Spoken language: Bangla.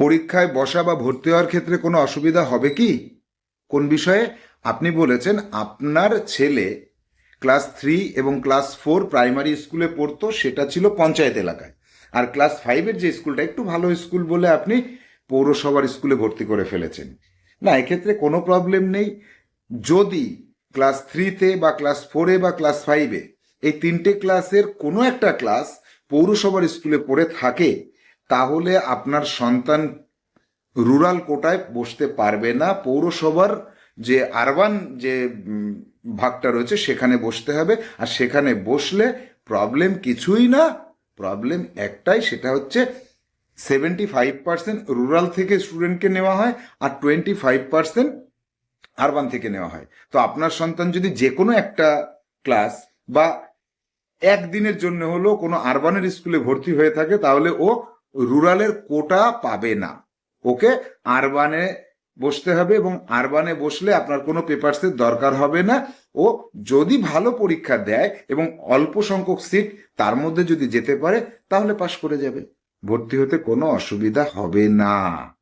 পরীক্ষায় বসা বা ভর্তি হওয়ার ক্ষেত্রে কোনো অসুবিধা হবে কি? কোন বিষয়ে? আপনি বলেছেন আপনার ছেলে ক্লাস থ্রি এবং ক্লাস ফোর প্রাইমারি স্কুলে পড়তো, সেটা ছিল পঞ্চায়েত এলাকায়। আর ক্লাস ফাইভের যে স্কুলটা, একটু ভালো স্কুল বলে আপনি পৌরসভার স্কুলে ভর্তি করে ফেলেছেন। না, এক্ষেত্রে কোনো প্রবলেম নেই। যদি ক্লাস থ্রিতে বা ক্লাস ফোরে বা ক্লাস ফাইভে এই তিনটে ক্লাসের কোনো একটা ক্লাস পৌরসভার স্কুলে পড়ে থাকে তাহলে আপনার সন্তান রুরাল কোটায় বসতে পারবে না। পৌরসভার যে আরবান যে ভাগটা রয়েছে সেখানে বসতে হবে। আর সেখানে বসলে প্রবলেম কিছুই না। প্রবলেম একটাই, সেটা হচ্ছে সেভেন্টি ফাইভ পার্সেন্ট রুরাল থেকে স্টুডেন্টকে নেওয়া হয় আর টোয়েন্টি ফাইভ পার্সেন্ট আরবান থেকে নেওয়া হয়। তো আপনার সন্তান যদি যে কোনো একটা ক্লাস বা একদিনের জন্য হলেও কোনো আরবানের স্কুলে ভর্তি হয়ে থাকে, তাহলে ও রুরালের কোটা পাবে না। ওকে, আরবানে বসতে হবে এবং আরবানে বসলে আপনার কোনো পেপারসের দরকার হবে না। ও যদি ভালো পরীক্ষা দেয় এবং অল্প সংখ্যক সিট তার মধ্যে যদি যেতে পারে, তাহলে পাশ করে যাবে। ভর্তি হতে কোনো অসুবিধা হবে না।